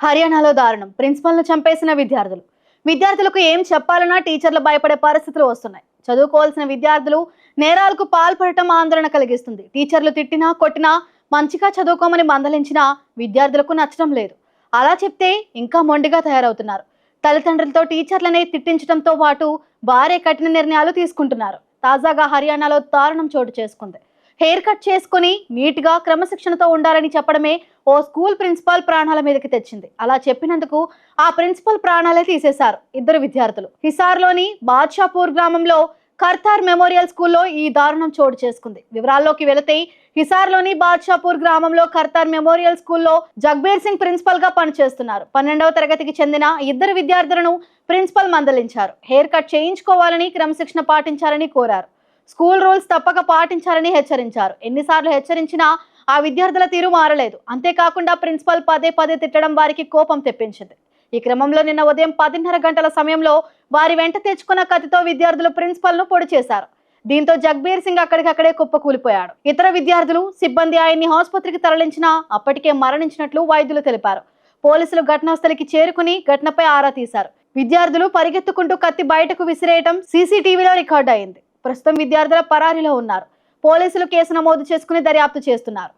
హర్యానాలో దారుణం. ప్రిన్సిపల్ను చంపేసిన విద్యార్థులు. విద్యార్థులకు ఏం చెప్పాలన్నా టీచర్లు భయపడే పరిస్థితులు వస్తున్నాయి. చదువుకోవాల్సిన విద్యార్థులు నేరాలకు పాల్పడటం ఆందోళన కలిగిస్తుంది. టీచర్లు తిట్టినా కొట్టినా మంచిగా చదువుకోమని మందలించినా విద్యార్థులకు నచ్చడం లేదు. అలా చెప్తే ఇంకా మొండిగా తయారవుతున్నారు. తల్లిదండ్రులతో టీచర్లనే తిట్టించడంతో పాటు వారే కఠిన నిర్ణయాలు తీసుకుంటున్నారు. తాజాగా హర్యానాలో దారుణం చోటు చేసుకుంది. హెయిర్ కట్ చేసుకుని నీట్గా క్రమశిక్షణతో ఉండాలని చెప్పడమే ఓ స్కూల్ ప్రిన్సిపాల్ ప్రాణాల మీదకి తెచ్చింది. అలా చెప్పినందుకు ఆ ప్రిన్సిపల్ ప్రాణాలే తీసేశారు ఇద్దరు విద్యార్థులు. హిసార్లోని బాద్షాపూర్ గ్రామంలో కర్తార్ మెమోరియల్ స్కూల్లో ఈ దారుణం చోటు చేసుకుంది. వివరాల్లోకి వెళితే హిసార్లోని బాద్షాపూర్ గ్రామంలో కర్తార్ మెమోరియల్ స్కూల్లో జగ్బీర్ సింగ్ ప్రిన్సిపల్గా పనిచేస్తున్నారు. పన్నెండవ తరగతికి చెందిన ఇద్దరు విద్యార్థులను ప్రిన్సిపల్ మందలించారు. హెయిర్ కట్ చేయించుకోవాలని క్రమశిక్షణ పాటించాలని కోరారు. స్కూల్ రూల్స్ తప్పక పాటించాలని హెచ్చరించారు. ఎన్నిసార్లు హెచ్చరించినా ఆ విద్యార్థుల తీరు మారలేదు. అంతేకాకుండా ప్రిన్సిపల్ పదే పదే తిట్టడం వారికి కోపం తెప్పించింది. ఈ క్రమంలో నిన్న ఉదయం పదిన్నర గంటల సమయంలో వారి వెంట తెచ్చుకున్న కత్తితో విద్యార్థులు ప్రిన్సిపల్ను పొడి చేశారు. దీంతో జగ్బీర్ సింగ్ అక్కడికక్కడే కుప్పకూలిపోయాడు. ఇతర విద్యార్థులు సిబ్బంది ఆయన్ని ఆసుపత్రికి తరలించినా అప్పటికే మరణించినట్లు వైద్యులు తెలిపారు. పోలీసులు ఘటనాస్థలికి చేరుకుని ఘటనపై ఆరా తీశారు. విద్యార్థులు పరిగెత్తుకుంటూ కత్తి బయటకు విసిరేయటం సీసీటీవీలో రికార్డ్ అయింది ప్రస్తుతం విద్యార్థుల పరారీలో ఉన్నారు. పోలీసులు కేసు నమోదు చేసుకుని దర్యాప్తు చేస్తున్నారు.